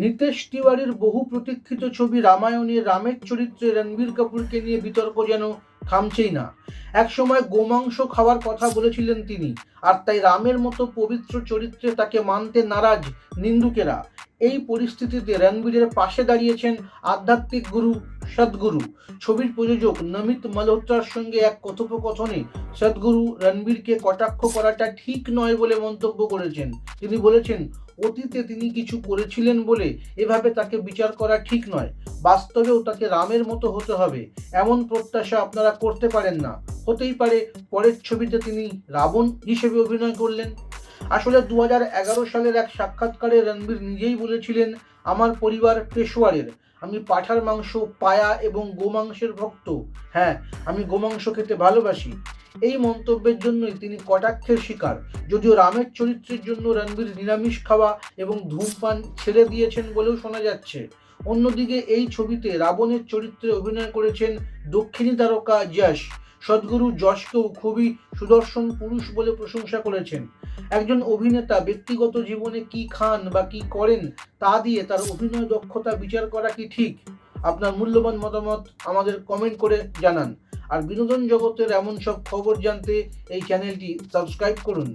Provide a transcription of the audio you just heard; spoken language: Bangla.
নিতেশ তিওয়ারির বহু প্রতীক্ষিত ছবি রামায়ণে রামের চরিত্রে রণবীর কাপুরকে নিয়ে বিতর্ক যেন থামছেই না। একসময় গোমাংস খাওয়ার কথা বলেছিলেন তিনি, আর তাই রামের মতো পবিত্র চরিত্রে তাকে মানতে নারাজ নিন্দুকেরা। এই পরিস্থিতিতে রণবীরের পাশে দাঁড়িয়েছেন আধ্যাত্মিক গুরু সদ্গুরু, ছবির প্রযোজক নমিত মালহোত্রার সঙ্গে এক কথোপকথনে সদ্গুরু রণবীরকে কটাক্ষ করাটা ঠিক নয় বলে মন্তব্য করেছেন। তিনি বলেছেন, অতীতে তিনি কিছু করেছিলেন বলে এভাবে তাকে বিচার করা ঠিক নয়। বাস্তবেও তাকে রামের মতো হতে হবে। এমন প্রত্যাশা আপনারা করতে পারেন না। হতেই পারে পরের ছবিতে তিনি রাবণ হিসেবে অভিনয় করলেন। আসলে দু সালের এক সাক্ষাৎকারে রণবীর নিজেই বলেছিলেন, আমার পরিবার পেশোয়ারের। আমি পাঠার মাংস, পায়া এবং গোমাংসের ভক্ত। হ্যাঁ আমি গোমাংস খেতে ভালোবাসি। এই মন্তব্যের জন্যই তিনি কটাক্ষের শিকার। যদিও রামের চরিত্রের জন্য রণবীর নিরামিষ খাওয়া এবং ধূমপান ছেড়ে দিয়েছেন বলেও শোনা যাচ্ছে। অন্যদিকে এই ছবিতে রাবণের চরিত্রে অভিনয় করেছেন দক্ষিণী তারকা যশ। সদ্গুরু যশকেও খুবই সুদর্শন পুরুষ বলে প্রশংসা করেছেন। একজন অভিনেতা ব্যক্তিগত জীবনে কি খান বা কি করেন তা দিয়ে তার অভিনয় দক্ষতা বিচার করা কি ঠিক? আপনার মূল্যবান মতামত আমাদের কমেন্ট করে জানান। আর বিনোদন জগতের এমন সব খবর জানতে এই চ্যানেলটি সাবস্ক্রাইব করুন।